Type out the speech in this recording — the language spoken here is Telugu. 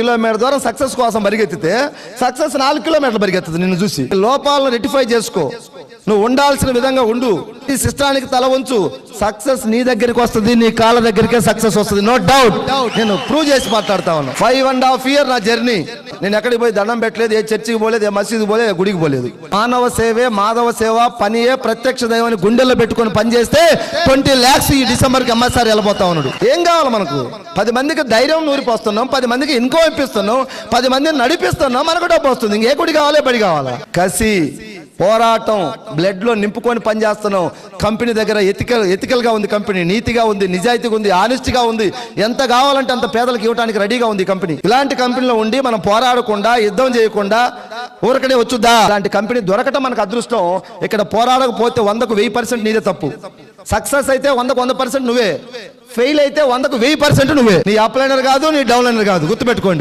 కిలోమీటర్ దూరం సక్సెస్ కోసం పరిగెత్తితే సక్సెస్ నాలుగు కిలోమీటర్లు పరిగెత్తుంది నిన్ను చూసి. లోపాలను రెటిఫై చేసుకో. నువ్వు ఉండాల్సిన విధంగా ఉండు. ఈ సిస్టానికి తల ఉంచు సక్సెస్ నీ దగ్గరికి వస్తుంది నీ కాళ్ళ దగ్గరికే సక్సెస్ వస్తుంది. నో డౌట్ నేను ప్రూవ్ చేసి మాట్లాడతా ఉన్నా ఫైవ్ అండ్ హాఫ్ ఇయర్ నా జర్నీ నేను ఎక్కడికి పోయి దండం పెట్టలేదు ఏ చర్చికి పోలేదు ఏ మసీదు పోలేదు ఏ గుడికి పోలేదు. మానవ సేవే మాధవ సేవ పనియే ప్రత్యక్ష దైవాన్ని గుండెల్లో పెట్టుకొని పని చేస్తే ట్వంటీ ల్యాక్స్ ఈ డిసెంబర్కి ఎంఎస్ఆర్ వెళ్ళిపోతా ఉన్నాడు. ఏం కావాలి మనకు? పది మందికి ధైర్యం నూరిపోస్తున్నాం పది మందికి ఇన్కో ఇప్పిస్తున్నాం పది మందిని నడిపిస్తున్నాం మనకు డబ్బు వస్తుంది. ఇంకే గుడి కావాలి బడి కావాలా? కసి. పోరాటం బ్లడ్లో నింపుకొని పనిచేస్తున్నాం కంపెనీ దగ్గర ఎథికల్ ఎతికల్గా ఉంది కంపెనీ నీతిగా ఉంది నిజాయితీగా ఉంది ఆనెస్ట్గా ఉంది. ఎంత కావాలంటే అంత పేదలకు ఇవ్వడానికి రెడీగా ఉంది కంపెనీ. ఇలాంటి కంపెనీలో ఉండి మనం పోరాడకుండా యుద్ధం చేయకుండా ఊరకనే వచ్చుద్దా? ఇలాంటి కంపెనీ దొరకటం మనకు అదృష్టం. ఇక్కడ పోరాడకపోతే వందకు వెయ్యి పర్సెంట్ నీదే తప్పు. సక్సెస్ అయితే వందకు వంద పర్సెంట్ నువ్వే. ఫెయిల్ అయితే వందకు వెయ్యి పర్సెంట్ నువ్వే. నీ అప్లైనర్ కాదు నీ డౌన్లైనర్ కాదు. గుర్తుపెట్టుకోండి.